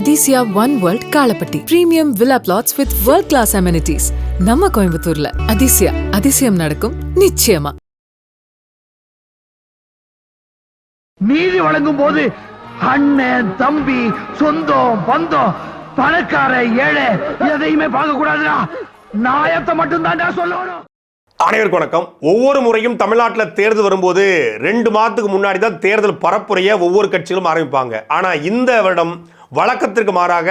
Athisaya one world Kalapatti premium villa plots with world class amenities நம்ம கோயம்புத்தூர்ல. அதிசயா அதிசயம் நடக்கும் நிச்சயமா. நீதி வழங்கும் போது அண்ணன் தம்பி சொந்தம் பந்தம் பணக்கார ஏழை எதையுமே பார்க்க கூடாதுடா நாயத்தை மட்டும் தான்டா சொல்லணும். அனைவருக்கும் வணக்கம். ஒவ்வொரு முறையும் தமிழ்நாட்டில் தேர்தல் வரும்போது ரெண்டு மாதத்துக்கு முன்னாடி தான் தேர்தல் பரப்புரையை ஒவ்வொரு கட்சிகளும் ஆரம்பிப்பாங்க. ஆனால் இந்த வருடம் வழக்கத்திற்கு மாறாக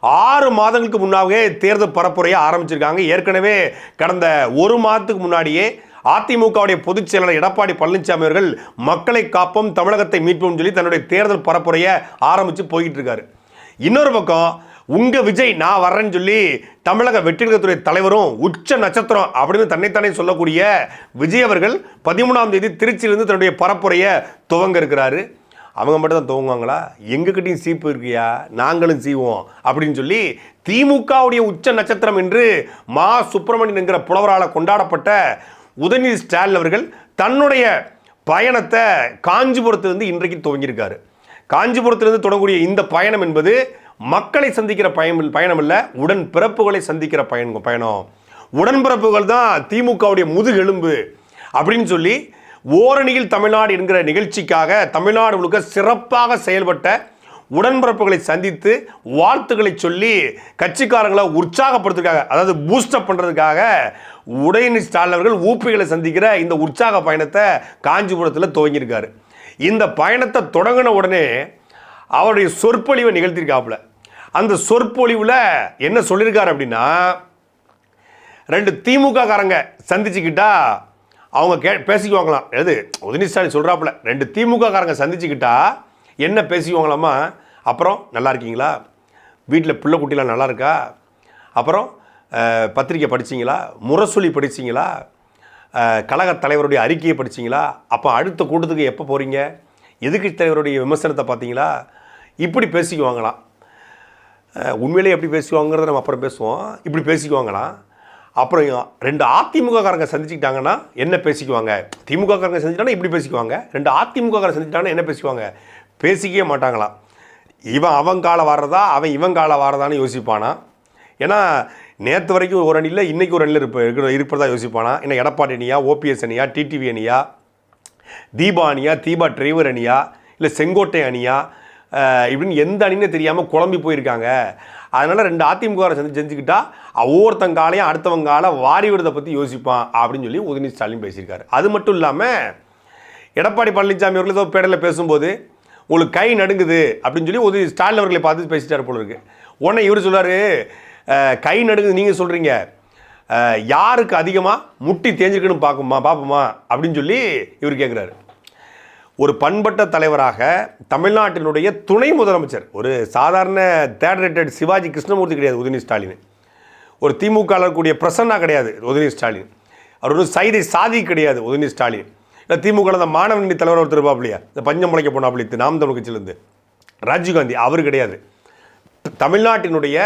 ஆறு மாதங்களுக்கு முன்னாகவே தேர்தல் பரப்புரையை ஆரம்பிச்சிருக்காங்க. ஏற்கனவே கடந்த ஒரு மாதத்துக்கு முன்னாடியே அதிமுகவுடைய பொதுச் செயலாளர் எடப்பாடி பழனிசாமி அவர்கள் மக்களை காப்போம் தமிழகத்தை மீட்போம் சொல்லி தன்னுடைய தேர்தல் பரப்புரையை ஆரம்பித்து போய்கிட்டு இருக்காரு இன்னொரு பக்கம் உங்கள் விஜய் நான் வர்றேன்னு சொல்லி தமிழக வெற்றிகத்துறை தலைவரும் உச்ச நட்சத்திரம் அப்படின்னு தன்னைத்தானே சொல்லக்கூடிய விஜய் அவர்கள் பதிமூணாம் தேதி திருச்சியிலிருந்து தன்னுடைய பரப்புரையை துவங்க இருக்கிறாரு. அவங்க மட்டும் தான் துவங்குவாங்களா? எங்ககிட்டையும் சீப்பு இருக்கியா? நாங்களும் சீவோம் அப்படின்னு சொல்லி திமுகவுடைய உச்ச நட்சத்திரம் என்று மா சுப்பிரமணியன் என்கிற புலவரால் கொண்டாடப்பட்ட உதயநிதி ஸ்டாலின் அவர்கள் தன்னுடைய பயணத்தை காஞ்சிபுரத்திலிருந்து இன்றைக்கு துவங்கியிருக்காரு. காஞ்சிபுரத்திலிருந்து தொடங்கக்கூடிய இந்த பயணம் என்பது மக்களை சந்திக்கிற பயணம் பயணம் இல்லை உடன் பிறப்புகளை சந்திக்கிற பயன் பயணம். உடன்பிறப்புகள் தான் திமுகவுடைய முதுகெலும்பு அப்படின்னு சொல்லி ஓரணியில் தமிழ்நாடு என்கிற நிகழ்ச்சிக்காக தமிழ்நாடு முழுக்க சிறப்பாக செயல்பட்ட உடன்பிறப்புகளை சந்தித்து வாழ்த்துக்களை சொல்லி கட்சிக்காரங்களை உற்சாகப்படுத்துறதுக்காக அதாவது பூஸ்டப் பண்ணுறதுக்காக உடையணி ஸ்டாலின் அவர்கள் ஊப்பிகளை சந்திக்கிற இந்த உற்சாக பயணத்தை காஞ்சிபுரத்தில் துவங்கியிருக்காரு. இந்த பயணத்தை தொடங்கின உடனே அவருடைய சொற்பொழிவை நிகழ்த்தியிருக்காப்புல. அந்த சொற்பொழிவில் என்ன சொல்லியிருக்காரு அப்படின்னா ரெண்டு திமுக காரங்க சந்திச்சுக்கிட்டா அவங்க கே பேசிக்குவாங்களாம். எது உதயநிதி ஸ்டாலின் சொல்கிறாப்புல ரெண்டு திமுக காரங்க சந்திச்சுக்கிட்டா என்ன பேசிக்குவாங்களாமா அப்புறம் நல்லா இருக்கீங்களா? வீட்டில் பிள்ளை குட்டிலாம் நல்லா இருக்கா? அப்புறம் பத்திரிக்கை படிச்சீங்களா? முரசொலி படிச்சீங்களா? கழகத் தலைவருடைய அறிக்கையை படிச்சீங்களா? அப்போ அடுத்த கூட்டத்துக்கு எப்போ போகிறீங்க எதிர்க்கட்சி தலைவருடைய விமர்சனத்தை பார்த்தீங்களா? இப்படி பேசிக்குவாங்களாம். உண்மையிலே உண்மையிலேயே எப்படி பேசுவாங்கிறத நம்ம அப்புறம் பேசுவோம். இப்படி பேசிக்குவாங்களாம். அப்புறம் ரெண்டு அதிமுக காரங்க சந்திச்சுக்கிட்டாங்கன்னா என்ன பேசிக்குவாங்க? திமுக காரங்க இப்படி பேசிக்குவாங்க. ரெண்டு அதிமுக சந்திச்சிட்டாங்கன்னா என்ன பேசிக்குவாங்க? பேசிக்கவே மாட்டாங்களாம். இவன் அவன் காலை வாரதா அவன் இவன் காலை வாரதான்னு யோசிப்பானா? ஏன்னா நேற்று வரைக்கும் ஒரு அணியில் இன்றைக்கி ஒரு அணியில் இருப்ப இருக்கிற இருப்பதா யோசிப்பானா? ஏன்னா எடப்பாடி அணியா ஓபிஎஸ் அணியா டிடிவி அணியா? தீபா அணியா தீபா டிரைவர் அணியா? இல்லை செங்கோட்டை அணியா? இப்படின்னு எந்த அணின்னு தெரியாமல் குழம்பி போயிருக்காங்க. அதனால் ரெண்டு அதிமுக சேர்ந்து செஞ்சுக்கிட்டா ஒவ்வொருத்தங்காலையும் அடுத்தவங்கால வாரி விடுறதை பற்றி யோசிப்பான் அப்படின்னு சொல்லி உதயநிதி ஸ்டாலின் பேசியிருக்காரு. அது மட்டும் இல்லாமல் எடப்பாடி பழனிசாமி அவர்கள் ஏதோ பேடலில் பேசும்போது உங்களுக்கு கை நடுங்குது அப்படின்னு சொல்லி உதவி ஸ்டாலின் அவர்களை பார்த்து பேசிட்டார் போல இருக்கு. உடனே இவர் சொல்றாரு கை நடுங்குது நீங்கள் சொல்கிறீங்க யாருக்கு அதிகமாக முட்டி தேஞ்சிருக்குன்னு பார்க்குமா பார்ப்போமா அப்படின்னு சொல்லி இவர் கேட்குறாரு ஒரு பண்பட்ட தலைவராக தமிழ்நாட்டினுடைய துணை முதலமைச்சர் ஒரு சாதாரண தேர்ட் ரேட்டட் சிவாஜி கிருஷ்ணமூர்த்தி கிடையாது உதயநிதி ஸ்டாலின். ஒரு திமுக கூடிய பிரசன்னா கிடையாது உதயநிதி ஸ்டாலின். அவர் ஒரு சைதை சாதி கிடையாது உதயநிதி ஸ்டாலின். இல்லை திமுக அந்த மாணவ நிதி தலைவர் ஒருத்தர் இருப்பாப்லையா இந்த பஞ்சம் முளைக்க போனாப்லி நாம் தமிழ் கட்சியிலேருந்து. ராஜீவ்காந்தி அவர் கிடையாது. தமிழ்நாட்டினுடைய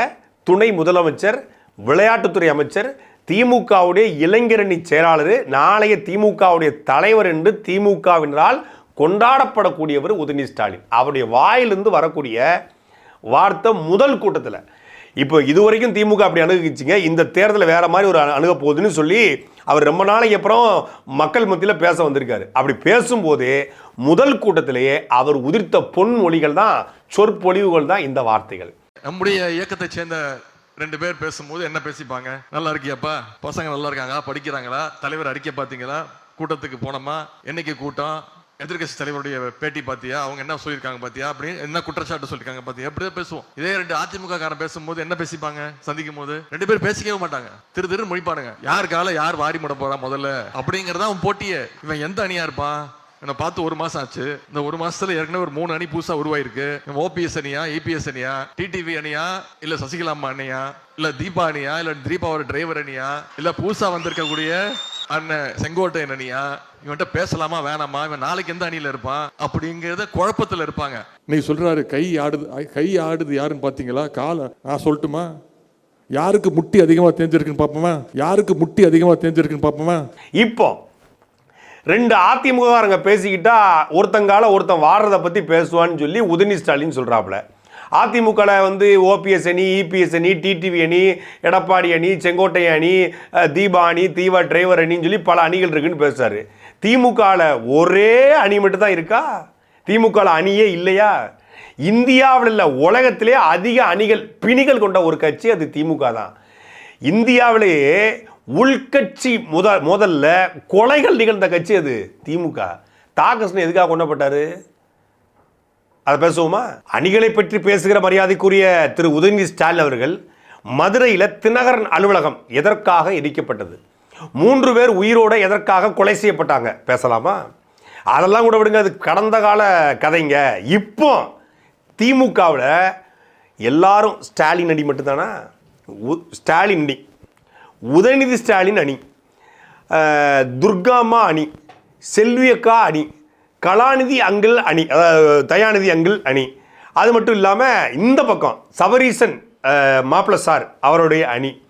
துணை முதலமைச்சர் விளையாட்டுத்துறை அமைச்சர் திமுகவுடைய இளைஞரணி செயலாளர் நாளைய திமுகவுடைய தலைவர் என்று திமுகவினரால் கொண்டாடப்படக்கூடியவர் உதயநிதி ஸ்டாலின். அவருடைய வாயிலிருந்து வரக்கூடிய வார்த்தை முதல் கூட்டத்தில். இப்போ இதுவரைக்கும் திமுக அப்படி அணுகிச்சிங்க. இந்த தேர்தலில் வேற மாதிரி ஒரு அணு- அணுக போகுதுன்னு சொல்லி அவர் ரொம்ப நாளைக்கு அப்புறம் மக்கள் மத்தியில் பேச வந்திருக்காரு. அப்படி பேசும்போது முதல் கூட்டத்திலேயே அவர் உதிர்த்த பொன்மொழிகள் தான் சொற்பொழிவுகள் தான் இந்த வார்த்தைகள். நம்முடைய இயக்கத்தை சேர்ந்த ரெண்டு பேர் பேசும்போது என்ன பேசிப்பாங்க? நல்லா இருக்கியாப்பா? பசங்க நல்லா இருக்காங்களா? படிக்கிறாங்களா? தலைவர் அறிக்கை பார்த்தீங்களா? கூட்டத்துக்கு போனோமா? என்னைக்கு கூட்டம்? எதிர்க்கட்சி தலைவருடைய பேட்டி பாத்தியா? அவங்க என்ன சொல்லியிருக்காங்க பாத்தியா? அப்படின்னு என்ன குற்றச்சாட்டு சொல்லிருக்காங்க பாத்தியா? அப்படியே பேசுவோம். இதே ரெண்டு அதிமுக காரன் பேசும்போது என்ன பேசிப்பாங்க? சந்திக்கும் போது ரெண்டு பேர் பேசிக்கவே மாட்டாங்க. திரு திரு முடிப்பானுங்க யார் கால யார் வாரி முட போறா முதல்ல? அப்படிங்கறத அவன் போட்டியே. இவன் எந்த அணியா இருப்பான்? என்னை பார்த்து ஒரு மாசம் ஆச்சு. இந்த ஒரு மாசத்துல ஏற்கனவே ஒரு மூணு அணி புதுசா உருவாயிருக்கு. ஓபிஎஸ் அணியா இபிஎஸ் அணியா டிடிவி அணியா இல்ல சசிகலா அம்மா அணியா இல்ல தீபா அணியா இல்ல தீபாவோட டிரைவர் அணியா இல்ல புதுசா வந்திருக்கக்கூடிய அண்ணன் செங்கோட்டையன் அணியா இவன்கிட்ட பேசலாமா வேணாமா? இவன் நாளைக்கு எந்த அணியில இருப்பான்? அப்படிங்கறத குழப்பத்துல இருப்பாங்க. இன்னைக்கு சொல்றாரு கை ஆடுது கை ஆடுது யாருன்னு பாத்தீங்களா? கால நான் சொல்லட்டுமா? யாருக்கு முட்டி அதிகமா தேஞ்சிருக்குன்னு பாப்போமா? யாருக்கு முட்டி அதிகமா தேஞ்சிருக்குன்னு பாப்போமா? இப்போ ரெண்டு அதிமுககாரங்க பேசிக்கிட்டா ஒருத்தங்கால ஒருத்தன் வாடுறத பற்றி பேசுவான்னு சொல்லி உதயநிதி ஸ்டாலின் சொல்கிறாப்புல அதிமுகவில் வந்து ஓபிஎஸ் அணி இபிஎஸ் அணி டிடிவி அணி எடப்பாடி அணி செங்கோட்டை அணி தீபா அணி தீபா டிரைவர் அணின்னு சொல்லி பல அணிகள் இருக்குன்னு பேசுறாரு. திமுகவில் ஒரே அணி மட்டும் தான் இருக்கா? திமுகவில் அணியே இல்லையா? இந்தியாவில் இல்லை உலகத்திலே அதிக அணிகள் பிணிகள் கொண்ட ஒரு கட்சி அது திமுக தான். இந்தியாவிலேயே உள்கட்சி முத முதல்ல கொலைகள் நிகழ்ந்த கட்சி அது திமுக. தாகிருஷ்ணன் எதுக்காக கொண்டப்பட்டார் அதை பேசுவோமா? அணிகளை பற்றி பேசுகிற மரியாதைக்குரிய திரு உதயநிதி ஸ்டாலின் அவர்கள் மதுரையில் தினகரன் அலுவலகம் எதற்காக இடிக்கப்பட்டது? மூன்று பேர் உயிரோட எதற்காக கொலை செய்யப்பட்டாங்க? பேசலாமா? அதெல்லாம் கூட விடுங்க அது கடந்த கால கதைங்க. இப்போ திமுகவில் எல்லாரும் ஸ்டாலின் அணி மட்டும்தானா? உ- ஸ்டாலின் அணி. உதயநிதி ஸ்டாலின் அணி. துர்காமா அணி. செல்வியக்கா அணி. கலாநிதி அங்கிள் அணி. அதாவது தயாநிதி அங்கிள் அணி. அது மட்டும் இல்லாமல் இந்த பக்கம் சபரீசன் மாப்பிள சார் அவருடைய அணி.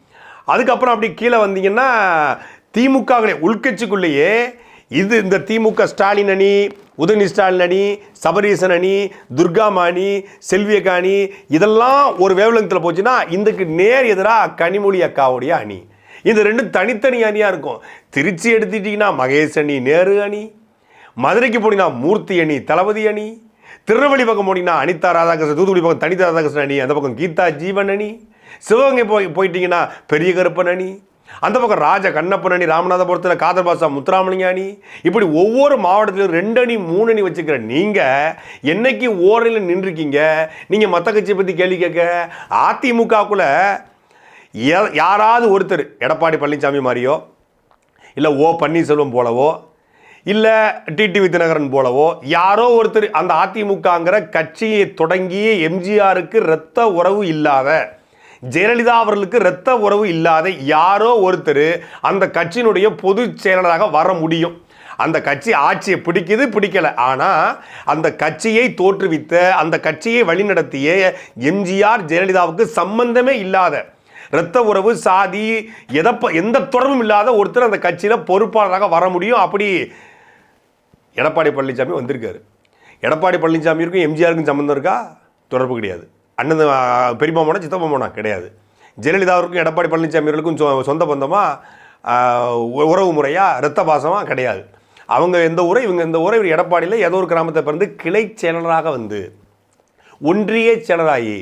அதுக்கப்புறம் அப்படி கீழே வந்தீங்கன்னா திமுகவிலே உள்கட்சிக்குள்ளேயே இது இந்த திமுக ஸ்டாலின் அணி உதயநிதி ஸ்டாலின் அணி சபரீசன் அணி துர்காமா அணி செல்வியக்கா அணி இதெல்லாம் ஒரு வேவலங்கத்தில் போச்சுன்னா இதுக்கு நேர் எதிராக கனிமொழி அக்காவுடைய அணி. இந்த ரெண்டும் தனித்தனி அணியாக இருக்கும். திருச்சி எடுத்துட்டிங்கன்னா மகேஷ் அணி நேரு அணி மதுரைக்கு போனீங்கன்னா மூர்த்தி அணி தளபதி அணி திருநெல்வேலி பக்கம் போனீங்கன்னா அனிதா ராதாகிருஷ்ணன் தூத்துக்குடி பக்கம் தனிதா ராதாகிருஷ்ணன் அணி அந்த பக்கம் கீதா ஜீவன் அணி சிவகங்கை போய் போயிட்டீங்கன்னா பெரிய கருப்பனணி அந்த பக்கம் ராஜ கண்ணப்பனணி ராமநாதபுரத்தில் காதர் பாசா முத்துராமலிங்க அணி. இப்படி ஒவ்வொரு மாவட்டத்திலும் ரெண்டு அணி மூணு அணி வச்சுக்கிற நீங்கள் என்னைக்கு ஓரையில் நின்றுருக்கீங்க? நீங்கள் மற்ற கட்சியை பற்றி கேள்வி கேட்க. அதிமுகக்குள்ள யாராவது ஒருத்தர் எடப்பாடி பழனிசாமி மாதிரியோ இல்லை ஓ பன்னீர்செல்வம் போலவோ இல்லை டிடிவி தினகரன் போலவோ யாரோ ஒருத்தர் அந்த அதிமுகங்கிற கட்சியை தொடங்கி எம்ஜிஆருக்கு இரத்த உறவு இல்லாத ஜெயலலிதா அவர்களுக்கு இரத்த உறவு இல்லாத யாரோ ஒருத்தர் அந்த கட்சியினுடைய பொதுச் செயலராக வர முடியும். அந்த கட்சி ஆட்சியை பிடிக்குது பிடிக்கல. ஆனால் அந்த கட்சியை தோற்றுவித்த அந்த கட்சியை வழிநடத்திய எம்ஜிஆர் ஜெயலலிதாவுக்கு சம்பந்தமே இல்லாத இரத்த உறவு சாதி எதப்ப எந்த தொடர்பும் இல்லாத ஒருத்தர் அந்த கட்சியில் பொறுப்பாளராக வர முடியும். அப்படி எடப்பாடி பழனிசாமி வந்திருக்காரு. எடப்பாடி பழனிசாமிக்கும் எம்ஜிஆருக்கும் சம்மந்தம் இருக்கா? தொடர்பு கிடையாது. அண்ணன் ஆ, பெரியம்மா போனா சித்தப்பா போனா கிடையாது. ஜெயலலிதாவிற்கும் எடப்பாடி பழனிசாமிகளுக்கும் சொ- சொந்த பந்தமாக உறவு முறையாக ரத்த பாசமாக கிடையாது. அவங்க எந்த ஊரை இவங்க இந்த ஊரை இவர் எடப்பாடியில் ஏதோ ஒரு கிராமத்தை பிறந்து கிளை செயலராக வந்து ஒன்றிய செயலராகி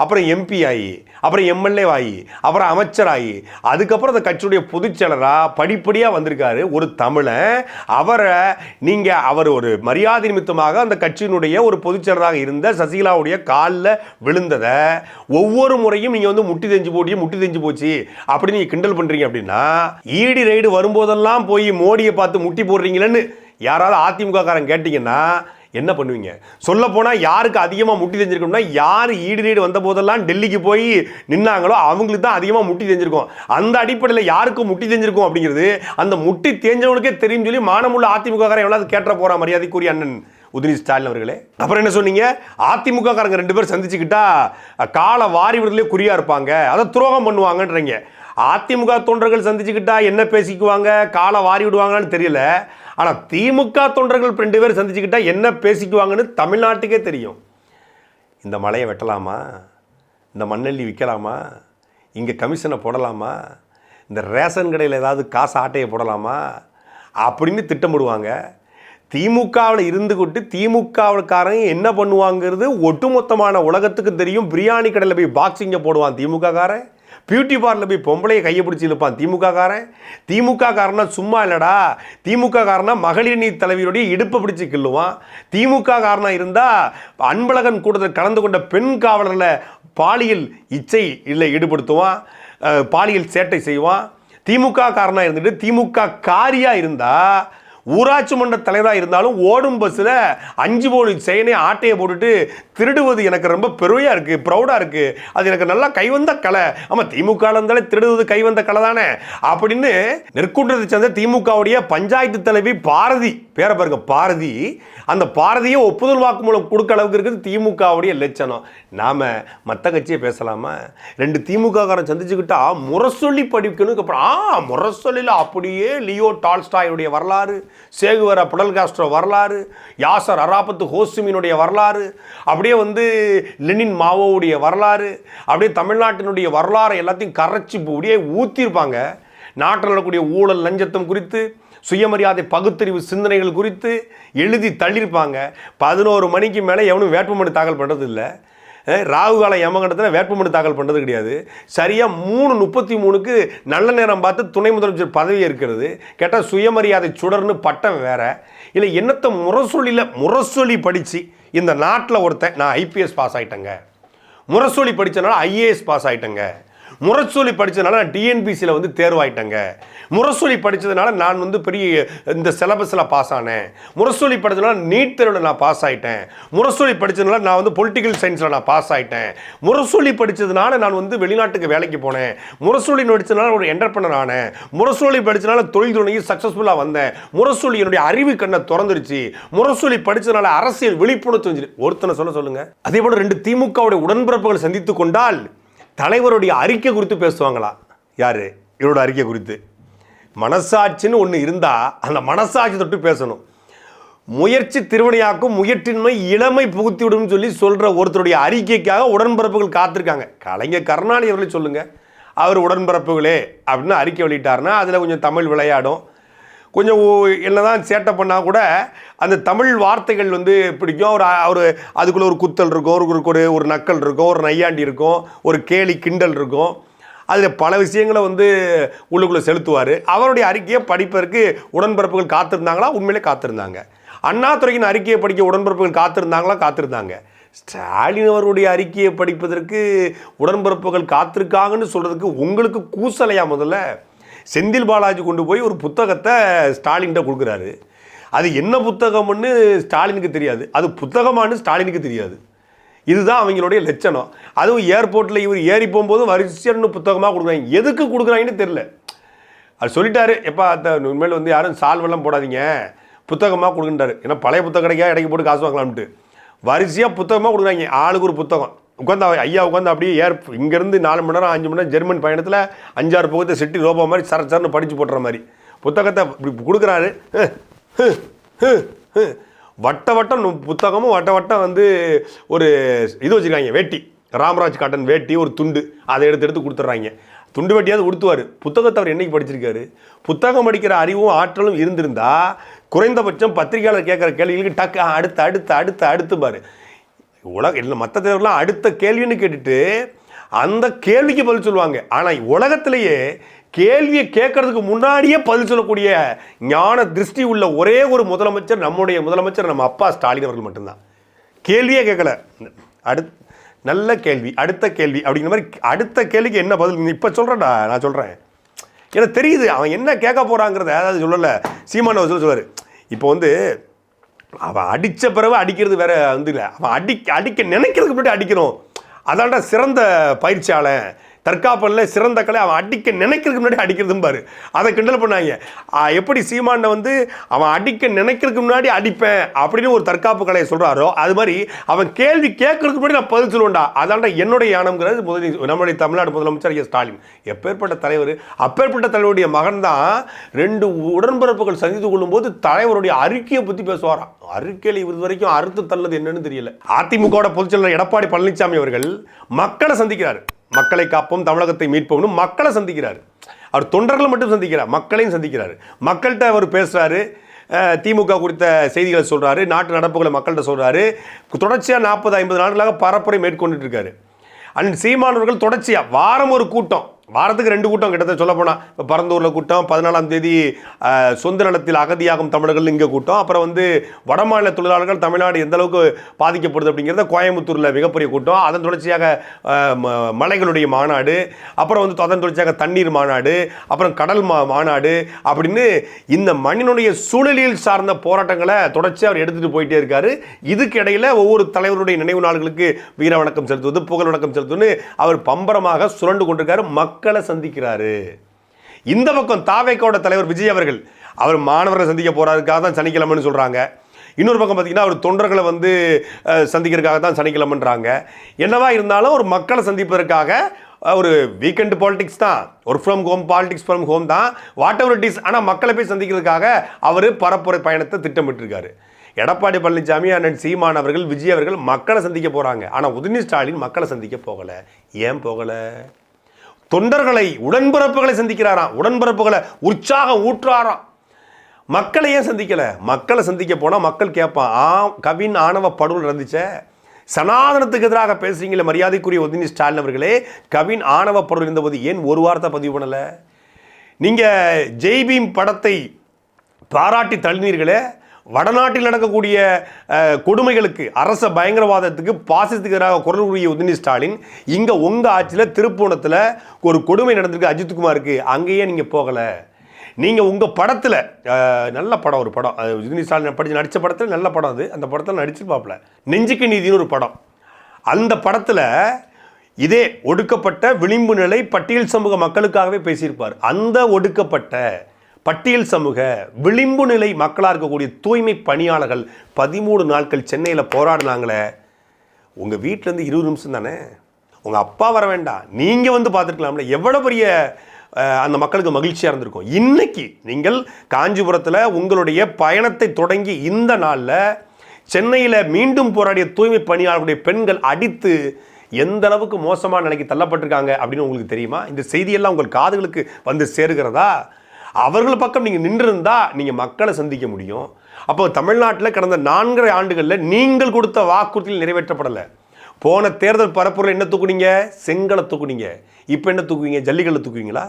அப்புறம் எம்பி ஆகி அப்புறம் எம்எல்ஏ ஆகி அப்புறம் அமைச்சராகி அதுக்கப்புறம் அந்த கட்சியுடைய பொதுச்செயலராக படிப்படியாக வந்திருக்காரு ஒரு தமிழன். அவரை நீங்கள் அவர் ஒரு மரியாதை நிமித்தமாக அந்த கட்சியினுடைய ஒரு பொதுச்செயலராக இருந்த சசிகலாவுடைய காலில் விழுந்ததை ஒவ்வொரு முறையும் நீங்கள் வந்து முட்டி தெஞ்சு போட்டி முட்டி தெஞ்சு போச்சு. அப்படின்னு நீங்கள் கிண்டல் பண்ணுறீங்க அப்படின்னா ஈடி ரைடு வரும்போதெல்லாம் போய் மோடியை பார்த்து முட்டி போடுறீங்களேன்னு யாராவது அதிமுக காரன் கேட்டிங்கன்னா என்ன பண்ணுவீங்க? சொல்ல போனால் யாருக்கு அதிகமாக முட்டி தெரிஞ்சிருக்கோம்னா யார் ஈடு ரீடு வந்த போதெல்லாம் டெல்லிக்கு போய் நின்னாங்களோ அவங்களுக்கு தான் அதிகமாக முட்டி தெரிஞ்சிருக்கும். அந்த அடிப்படையில் யாருக்கு முட்டி தெரிஞ்சிருக்கும் அப்படிங்கிறது அந்த முட்டி தேஞ்சவங்களுக்கே தெரியும் சொல்லி மானமுள்ள அதிமுக காரன் எவ்வளவு கேட்ட போகிற மரியாதைக்குரிய அண்ணன் உதயநிதி ஸ்டாலின் அவர்களே. அப்புறம் என்ன சொன்னீங்க? அதிமுக காரங்க ரெண்டு பேரும் சந்திச்சுக்கிட்டா காலை வாரி விடுதலே குறியா இருப்பாங்க. அதை துரோகம் பண்ணுவாங்கன்றீங்க. அதிமுக தொண்டர்கள் சந்திச்சுக்கிட்டா என்ன பேசிக்குவாங்க? காலை வாரி விடுவாங்கன்னு தெரியல. ஆனால் திமுக தொண்டர்கள் ரெண்டு பேர் சந்திச்சுக்கிட்டா என்ன பேசிக்குவாங்கன்னு தமிழ்நாட்டுக்கே தெரியும். இந்த மலையை வெட்டலாமா? இந்த மண்ணெல்லி விற்கலாமா? இங்கே கமிஷனை போடலாமா? இந்த ரேஷன் கடையில் ஏதாவது காசு ஆட்டையை போடலாமா? அப்படின்னு திட்டமிடுவாங்க. திமுகவில் இருந்து திமுகவுக்காரங்க என்ன பண்ணுவாங்கிறது ஒட்டுமொத்தமான உலகத்துக்கு தெரியும். பிரியாணி கடையில் போய் பாக்ஸிங்கை போடுவான் திமுக காரன் பியூட்டி பார்லர் போய் பொம்பளையை கையை பிடிச்சி இழுப்பான். திமுக காரன் திமுக காரனா சும்மா இல்லடா. திமுக காரனா மகளிர் நீதி தலைவியுடைய இடுப்பை பிடிச்சி கிள்ளுவான். திமுக காரனா இருந்தா அன்பழகன் கூட்டத்தில் கலந்து கொண்ட பெண் காவலரில் பாலியல் இச்சை இல்லை ஈடுபடுத்துவான். பாலியல் சேட்டை செய்வான். திமுக காரனா இருந்துட்டு திமுக காரியா இருந்தா ஊராட்சி மன்ற தலைவராக இருந்தாலும் ஓடும் பஸ்ஸில் அஞ்சு போலி செயினே ஆட்டையை போட்டுட்டு திருடுவது எனக்கு ரொம்ப பெருமையாக இருக்குது ப்ரௌடாக இருக்குது அது எனக்கு நல்லா கைவந்த கலை. ஆமாம் திமுக இருந்தாலே திருடுவது கைவந்த கலை தானே. அப்படின்னு நெற்குன்றத்தை சேர்ந்த திமுகவுடைய பஞ்சாயத்து தலைவி பாரதி பேரை பாருங்க பாரதி அந்த பாரதியை ஒப்புதல் வாக்குமூலம் கொடுக்க அளவுக்கு இருக்குது திமுகவுடைய லட்சணம். நாம் மற்ற கட்சியை பேசலாமா? ரெண்டு திமுககாரன் சந்திச்சுக்கிட்டா முரசொல்லி படிக்கணும். அப்புறம் ஆ முரசொல்லியில் அப்படியே லியோ டால்ஸ்டாயுடைய வரலாறு சேகுவர புடல் காஸ்ட்ரோ வரலாறு யாசர் அராபத்து ஹோசுமினுடைய வரலாறு அப்படியே வந்து லெனின் மாவோவுடைய வரலாறு அப்படியே தமிழ்நாட்டினுடைய வரலாறு எல்லாத்தையும் கரைச்சி அப்படியே ஊற்றிருப்பாங்க நாட்டில் நடக்கக்கூடிய ஊழல் லஞ்சத்தம் குறித்து சுயமரியாதை பகுத்தறிவு சிந்தனைகள் குறித்து எழுதி தள்ளியிருப்பாங்க. பதினோரு மணிக்கு மேலே எவனும் வேட்புமனு தாக்கல் பண்ணுறது இல்லை ராகு கால யமகண்டத்தில் வேட்புமனு தாக்கல் பண்ணுறது கிடையாது. சரியாக மூணு முப்பத்தி மூணுக்கு நல்ல நேரம் பார்த்து துணை முதலமைச்சர் பதவி இருக்கிறது கேட்டால் சுயமரியாதை சுடர்னு பட்டம் வேற. இல்லை என்னத்தை முரசொலியில் முரசொலி படித்து இந்த நாட்டில் ஒருத்தன் நான் ஐபிஎஸ் பாஸ் ஆகிட்டேங்க முரசொலி படித்தனால ஐஏஎஸ் பாஸ் ஆகிட்டேங்க முரசொலி படித்ததுனால நான் டிஎன்பிசியில் வந்து தேர்வாயிட்டேங்க. முரசொலி படித்ததுனால நான் வந்து பெரிய இந்த சிலபஸில் பாஸ் ஆனேன். முரசொலி படித்ததுனால நீட் தேர்வில் நான் பாஸ் ஆகிட்டேன் முரசொலி படித்ததுனால நான் வந்து பொலிட்டிக்கல் சயின்ஸில் நான் பாஸ் ஆகிட்டேன் முரசொலி படித்ததுனால நான் வந்து வெளிநாட்டுக்கு வேலைக்கு போனேன். முரசொலி படித்ததுனால ஒரு என்டர்பனர் ஆனேன். முரசொலி படித்ததுனால தொழில் துணையும் சக்ஸஸ்ஃபுல்லாக வந்தேன். முரசொலி என்னுடைய அறிவு கண்ணை திறந்துருச்சு. முரசொலி படித்ததுனால அரசியல் விழிப்புணர்வு செஞ்சு ஒருத்தனை சொல்ல சொல்லுங்கள் அதே போல் ரெண்டு திமுகவுடைய உடன்பிறப்புகள் சந்தித்து கொண்டால் தலைவருடைய அறிக்கை குறித்து பேசுவாங்களா? யார்? இவரோட அறிக்கை குறித்து. மனசாட்சின்னு ஒன்று இருந்தால் அந்த மனசாட்சி தொட்டு பேசணும். முயற்சி திருவினையாக்கும் முயற்றின்மை இளமை புகுத்தி விடும் சொல்லி சொல்கிற ஒருத்தருடைய அறிக்கைக்காக உடன்பிறப்புகள் காத்திருக்காங்க. கலைஞர் கருணாநிதி அவர்களை சொல்லுங்கள் அவர் உடன்பிறப்புகளே அப்படின்னு அறிக்கை வெளியிட்டாருன்னா அதில் கொஞ்சம் தமிழ் விளையாடும். கொஞ்சம் என்ன என்னதான் சேட்டை பண்ணால் கூட அந்த தமிழ் வார்த்தைகள் வந்து பிடிக்கும். ஒரு ஒரு அதுக்குள்ளே ஒரு குத்தல் இருக்கும் ஒரு ஒரு ஒரு நக்கல் இருக்கும் ஒரு நையாண்டி இருக்கும் ஒரு கேலி கிண்டல் இருக்கும். அதில் பல விஷயங்களை வந்து உள்ளுக்குள்ளே செலுத்துவார். அவருடைய அறிக்கையை படிப்பதற்கு உடன்பிறப்புகள் காத்திருந்தாங்களா? உண்மையிலே காத்திருந்தாங்க. அண்ணாதுறையின் அறிக்கையை படிக்க உடன்பிறப்புகள் காத்திருந்தாங்களா? காத்திருந்தாங்க. ஸ்டாலின் அவருடைய அறிக்கையை படிப்பதற்கு உடன்பிறப்புகள் காத்திருக்காங்கன்னு சொல்கிறதுக்கு உங்களுக்கு கூசலையா முதல்ல? செந்தில் பாலாஜி கொண்டு போய் ஒரு புத்தகத்தை ஸ்டாலின்கிட்ட கொடுக்குறாரு. அது என்ன புத்தகம்னு ஸ்டாலினுக்கு தெரியாது. அது புத்தகமானு ஸ்டாலினுக்கு தெரியாது. இதுதான் அவங்களுடைய லட்சணம். அதுவும் ஏர்போர்ட்டில் இவர் ஏறி போகும்போது வரிசைன்னு புத்தகமாக கொடுக்குறாங்க. எதுக்கு கொடுக்குறாங்கன்னு தெரில அது சொல்லிட்டாரு எப்பா அந்த உண்மையில் வந்து யாரும் சால்வெல்லாம் போடாதீங்க. புத்தகமாக கொடுக்குன்றாரு ஏன்னா பழைய புத்தகம் கிடைக்கா இடைக்கு போட்டு காசு வாங்கலாம்ட்டு வரிசையாக புத்தகமாக கொடுக்குறாங்க. ஆளுக்கு ஒரு புத்தகம். உட்காந்து ஐயா உட்காந்து அப்படியே ஏர் இங்கேருந்து நாலு மணி நேரம் அஞ்சு மணி நேரம் ஜெர்மன் பயணத்தில் அஞ்சாறு புத்தகத்தை சிட்டி ரோபோ மாதிரி சர சரன்னு படித்து போட்டுற மாதிரி. புத்தகத்தை இப்படி கொடுக்குறாரு. வட்ட வட்டம் புத்தகமும் வட்ட வட்டம் வந்து ஒரு இது வச்சுருக்காங்க வேட்டி. ராமராஜ் காட்டன் வேட்டி ஒரு துண்டு. அதை எடுத்து எடுத்து கொடுத்துட்றாங்க. துண்டு வெட்டியாவது உடுத்துவார். புத்தகத்தை அவர் என்னைக்கு படிச்சிருக்காரு? புத்தகம் படிக்கிற அறிவும் ஆற்றலும் இருந்திருந்தா குறைந்தபட்சம் பத்திரிகையாளர் கேட்குற கேள்விகளுக்கு டக்கு அடுத்து அடுத்து அடுத்து அடுத்து பாரு உலக இல்லை மற்ற தேவர்கள்லாம் அடுத்த கேள்வின்னு கேட்டுட்டு அந்த கேள்விக்கு பதில் சொல்லுவாங்க. ஆனால் உலகத்திலேயே கேள்வியை கேட்கறதுக்கு முன்னாடியே பதில் சொல்லக்கூடிய ஞான திருஷ்டி உள்ள ஒரே ஒரு முதலமைச்சர் நம்முடைய முதலமைச்சர் நம்ம அப்பா ஸ்டாலின் அவர்கள் மட்டும்தான். கேள்வியே கேட்கல. அடுத் நல்ல கேள்வி அடுத்த கேள்வி அப்படிங்கிற மாதிரி அடுத்த கேள்விக்கு என்ன பதில்? இப்போ சொல்கிறேன்டா நான் சொல்கிறேன் எனக்கு தெரியுது அவன் என்ன கேட்க போகிறாங்கிறத அதாவது சொல்லலை. சீமான் சொல்லுவார். இப்போ வந்து அவன் அடித்த பிறகு அடிக்கிறது வேற வந்து இல்லை. அவன் அடிக்க அடிக்க நினைக்கிறதுக்கு முன்னாடி அடிக்கணும். அதான்டா சிறந்த பயிற்சியாளன். தற்காப்பனில் சிறந்த கலை அவன் அடிக்க நினைக்கிறதுக்கு முன்னாடி அடிக்கிறதும் பாரு. அதை கிண்டல் பண்ணாங்க. எப்படி சீமானை வந்து அவன் அடிக்க நினைக்கிறதுக்கு முன்னாடி அடிப்பேன் அப்படின்னு ஒரு தற்காப்பு கலையை சொல்கிறாரோ அது மாதிரி அவன் கேள்வி கேட்கறதுக்கு முன்னாடி நான் பதில் சொல்லுவேன்டா. அதான்டா என்னுடைய யானம்ங்கிறது முதல் நம்முடைய தமிழ்நாடு முதலமைச்சர் ஐயா ஸ்டாலின். எப்பேற்பட்ட தலைவர் அப்பேற்பட்ட தலைவருடைய மகன் தான் ரெண்டு உடன்பிறப்புகள் சந்தித்து கொள்ளும்போது தலைவருடைய அறிக்கையை பற்றி பேசுவாராம். அறிக்கையில் இது வரைக்கும் அறுத்து தள்ளது என்னன்னு தெரியல. அதிமுகவோட பொதுச்செயலாளர் எடப்பாடி பழனிசாமி அவர்கள் மக்களை சந்திக்கிறார். மக்களை காப்போம் தமிழகத்தை மீட்போம்னு மக்களை சந்திக்கிறார். அவர் தொண்டர்களை மட்டும் சந்திக்கிறார் மக்களையும் சந்திக்கிறார். மக்கள்கிட்ட அவர் பேசுகிறாரு திமுக குறித்த செய்திகளை சொல்கிறாரு நாட்டு நடப்புகளை மக்கள்கிட்ட சொல்கிறாரு தொடர்ச்சியாக நாற்பது ஐம்பது நாட்களாக பரப்புரை மேற்கொண்டுட்டு இருக்காரு. அண்ட் சீமானவர்கள் தொடர்ச்சியாக வாரம் ஒரு கூட்டம். வாரத்துக்கு ரெண்டு கூட்டம் கிட்டத்தட்ட சொல்ல போனால் இப்போ பரந்தூரில் கூட்டம் பதினாலாம் தேதி சொந்த நிலத்தில் அகதியாகும் தமிழர்கள் இங்கே கூட்டம். அப்புறம் வந்து வடமாநில தொழிலாளர்கள் தமிழ்நாடு எந்த அளவுக்கு பாதிக்கப்படுது அப்படிங்கிறத கோயம்புத்தூரில் மிகப்பெரிய கூட்டம். அதன் தொடர்ச்சியாக மலைகளுடைய மாநாடு. அப்புறம் வந்து அதன் தொடர்ச்சியாக தண்ணீர் மாநாடு. அப்புறம் கடல் மா மாநாடு. அப்படின்னு இந்த மண்ணினுடைய சூழலியல் சார்ந்த போராட்டங்களை தொடர்ச்சியாக அவர் எடுத்துகிட்டு போயிட்டே இருக்காரு. இதுக்கு இடையில் ஒவ்வொரு தலைவருடைய நினைவு நாள்களுக்கு வீர வணக்கம் செலுத்துவது புகழ் வணக்கம் செலுத்துவதுன்னு அவர் பம்பரமாக சுரண்டு கொண்டிருக்காரு. மக் மக்களை சந்திக்கிறாரு. இந்த பக்கம் தாவேக்கோட தலைவர் விஜய் அவர்கள் அவர் மாணவர்களை சந்திக்க போகிறதுக்காக தான் சனிக்கிழமைன்னு சொல்கிறாங்க இன்னொரு பக்கம் பார்த்தீங்கன்னா அவர் தொண்டர்களை வந்து சந்திக்கிறதுக்காக தான் சனிக்கிழமைன்றாங்க. என்னவா இருந்தாலும் ஒரு மக்களை சந்திப்பதற்காக ஒரு வீக்கெண்ட் பாலிடிக்ஸ் தான். Work from home politics from home தான். வாட் எவர் இட் இஸ் ஆனால் மக்களை போய் சந்திக்கிறதுக்காக அவர் பரப்புரை பயணத்தை திட்டமிட்டிருக்காரு. எடப்பாடி பழனிசாமி அண்ணன் சீமான் அவர்கள் விஜய் அவர்கள் மக்களை சந்திக்க போகிறாங்க ஆனால் உதயநிதி ஸ்டாலின் மக்களை சந்திக்க போகலை. ஏன் போகலை? தொண்டர்களை உடன்பிறப்புகளை சந்திக்கிறாராம் உடன்பிறப்புகளை உற்சாகம் ஊற்றாராம் மக்களை ஏன் சந்திக்கலை? மக்களை சந்திக்க போனால் மக்கள் கேட்பான் ஆ கவின் ஆணவ படுகொலை நடந்துச்சே. சனாதனத்துக்கு எதிராக பேசுகிறீங்களே மரியாதைக்குரிய உதயநிதி ஸ்டாலின் அவர்களே. கவின் ஆணவ படுகொலை இருந்தபோது ஏன் ஒரு வார்த்தை பதிவு பண்ணலை? நீங்கள் ஜெய்பீம் படத்தை பாராட்டி தள்ளினீர்களே. வடநாட்டில் நடக்கக்கூடிய கொடுமைகளுக்கு அரச பயங்கரவாதத்துக்கு பாசிசத்துக்கு எதிராக குரல் கூறிய உதினி ஸ்டாலின் இங்கே உங்கள் ஆட்சியில் திருப்பூணத்தில் ஒரு கொடுமை நடந்திருக்கு அஜித்குமாருக்கு. அங்கேயே நீங்கள் போகலை. நீங்கள் உங்கள் படத்தில் நல்ல படம் ஒரு படம். உதினி ஸ்டாலின் படித்து நடித்த படத்தில் நல்ல படம் அது. அந்த படத்தில் நடிச்சிருப்பாப்புல நெஞ்சுக்கு நீதினு ஒரு படம். அந்த படத்தில் இதே ஒடுக்கப்பட்ட விளிம்பு நிலை பட்டியல் சமூக மக்களுக்காகவே பேசியிருப்பார். அந்த ஒடுக்கப்பட்ட பட்டியல் சமூக விளிம்பு நிலை மக்களாக இருக்கக்கூடிய தூய்மை பணியாளர்கள் பதிமூணு நாட்கள் சென்னையில் போராடினாங்களே. உங்கள் வீட்டிலேருந்து இருபது நிமிஷம் தானே? உங்கள் அப்பா வர வேண்டாம். நீங்கள் வந்து பார்த்துருக்கலாம்ல. எவ்வளோ பெரிய அந்த மக்களுக்கு மகிழ்ச்சியாக இருந்திருக்கும். இன்னைக்கு நீங்கள் காஞ்சிபுரத்தில் உங்களுடைய பயணத்தை தொடங்கி இந்த நாளில் சென்னையில் மீண்டும் போராடிய தூய்மை பணியாளர்களுடைய பெண்கள் அடித்து எந்த அளவுக்கு மோசமான நிலைக்கு தள்ளப்பட்டிருக்காங்க அப்படின்னு உங்களுக்கு தெரியுமா? இந்த செய்தியெல்லாம் உங்கள் காதுகளுக்கு வந்து சேருகிறதா? அவர்கள் பக்கம் நீங்கள் நின்றிருந்தா நீங்கள் மக்களை சந்திக்க முடியும். அப்போ தமிழ்நாட்டில் கடந்த நான்கரை ஆண்டுகளில் நீங்கள் கொடுத்த வாக்குறுதியில் நிறைவேற்றப்படலை. போன தேர்தல் பரப்புரை என்ன தூக்குனீங்க? செங்கலை தூக்குனீங்க. இப்போ என்ன தூக்குவீங்க? ஜல்லிக்கல்லை தூக்குவீங்களா?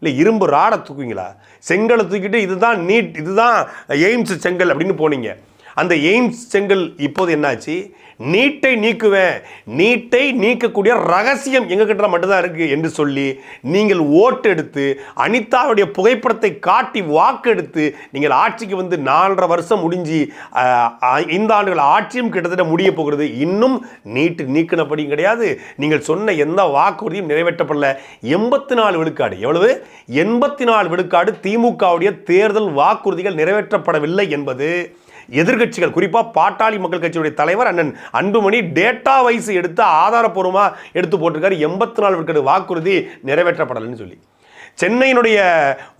இல்லை இரும்பு ராடை தூக்குவீங்களா? செங்கலை தூக்கிட்டு இதுதான் நீட் இதுதான் எய்ம்ஸ் செங்கல் அப்படின்னு போனீங்க. அந்த எய்ம்ஸ் செங்கல் இப்போது என்னாச்சு? நீட்டை நீக்குவேன். நீட்டை நீக்கக்கூடிய ரகசியம் எங்ககிட்ட மட்டும்தான் இருக்குது என்று சொல்லி நீங்கள் ஓட்டெடுத்து அனிதாவுடைய புகைப்படத்தை காட்டி வாக்கெடுத்து நீங்கள் ஆட்சிக்கு வந்து நாலரை வருஷம் முடிஞ்சு இந்த ஆண்டுகள் ஆட்சியும் கிட்டத்தட்ட முடிய போகிறது. இன்னும் நீட்டு நீக்கினபடியும் கிடையாது. நீங்கள் சொன்ன எந்த வாக்குறுதியும் நிறைவேற்றப்படல. எண்பத்தி நாலு விழுக்காடு. எவ்வளவு? எண்பத்தி நாலு விழுக்காடு திமுகவுடைய தேர்தல் வாக்குறுதிகள் நிறைவேற்றப்படவில்லை என்பது எதிர்க்கட்சிகள் குறிப்பாக பாட்டாளி மக்கள் கட்சியுடைய தலைவர் அண்ணன் அன்புமணி டேட்டா வைஸ் எடுத்து ஆதாரப்பூர்வமாக எடுத்து போட்டிருக்காரு. எண்பத்தி நாலு விழுக்காடு வாக்குறுதி நிறைவேற்றப்படலைன்னு சொல்லி. சென்னையினுடைய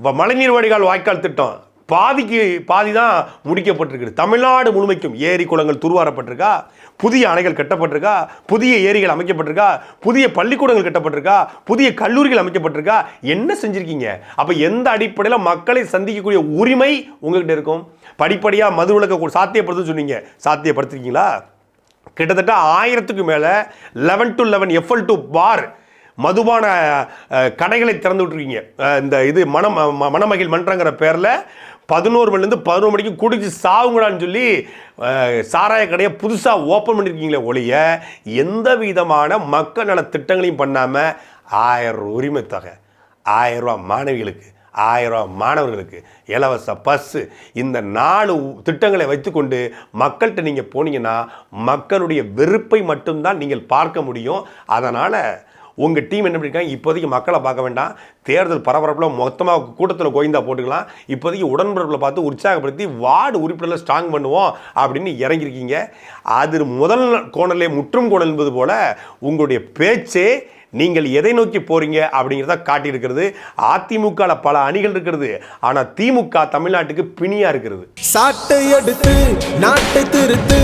வ- மழைநீர் வடிகால் வாய்க்கால் திட்டம் பாதிக்கு பாதி தான் முடிக்கப்பட்டிருக்குது. தமிழ்நாடு முழுமைக்கும் ஏரி குளங்கள் துருவாரப்பட்டிருக்கா? புதிய அணைகள் கட்டப்பட்டிருக்கா? புதிய ஏரிகள் அமைக்கப்பட்டிருக்கா? புதிய பள்ளிக்கூடங்கள் கட்டப்பட்டிருக்கா? புதிய கல்லூரிகள் அமைக்கப்பட்டிருக்கா? என்ன செஞ்சுருக்கீங்க? அப்போ எந்த அடிப்படையில் மக்களை சந்திக்கக்கூடிய உரிமை உங்ககிட்ட இருக்கும்? படிப்படியாக மது விளக்க சாத்தியப்படுத்துன்னு சொன்னீங்க. சாத்தியப்படுத்திருக்கீங்களா? கிட்டத்தட்ட ஆயிரத்துக்கு மேலே eleven to eleven FL two bar மதுபான கடைகளை திறந்து விட்டுருக்கீங்க இந்த இது மனம் ம- மணமகிழ் மன்றங்கிற பேரில் பதினோரு மணிலேருந்து பதினோரு மணிக்கு குடிச்சு சாவுங்கடான்னு சொல்லி சாராய கடையை புதுசாக ஓப்பன் பண்ணியிருக்கீங்களே ஒழிய எந்த விதமான மக்கள் நல திட்டங்களையும் பண்ணாமல் ஆயிரம் உரிமை தொகை ஆயிரம் ரூபா மாணவிகளுக்கு ஆயிரம் ரூபா மாணவர்களுக்கு இலவச பஸ்ஸு இந்த நாலு திட்டங்களை வைத்துக்கொண்டு மக்கள்கிட்ட நீங்கள் போனீங்கன்னா மக்களுடைய வெறுப்பை மட்டும்தான் நீங்கள் பார்க்க முடியும். அதனால் உங்கள் டீம் என்ன பண்ணிருக்காங்க? இப்போதைக்கு மக்களை பார்க்க வேண்டாம். தேர்தல் பரபரப்பில் மொத்தமாக கூட்டத்தில் கோயந்தா போட்டுக்கலாம். இப்போதைக்கு உடன்பிறப்பில் பார்த்து உற்சாகப்படுத்தி வார்டு உறுப்பினர்களை ஸ்ட்ராங் பண்ணுவோம் அப்படின்னு இறங்கியிருக்கீங்க. அது முதல் கோணலே முற்றும் கோணல் என்பது போல் உங்களுடைய பேச்சே நீங்கள் எதை நோக்கி போகிறீங்க அப்படிங்கிறத காட்டியிருக்கிறது. அதிமுகவில் பல அணிகள் இருக்கிறது. ஆனால் திமுக தமிழ்நாட்டுக்கு பிணியாக இருக்கிறது. சாட்டை எடுத்து நாட்டை திருத்து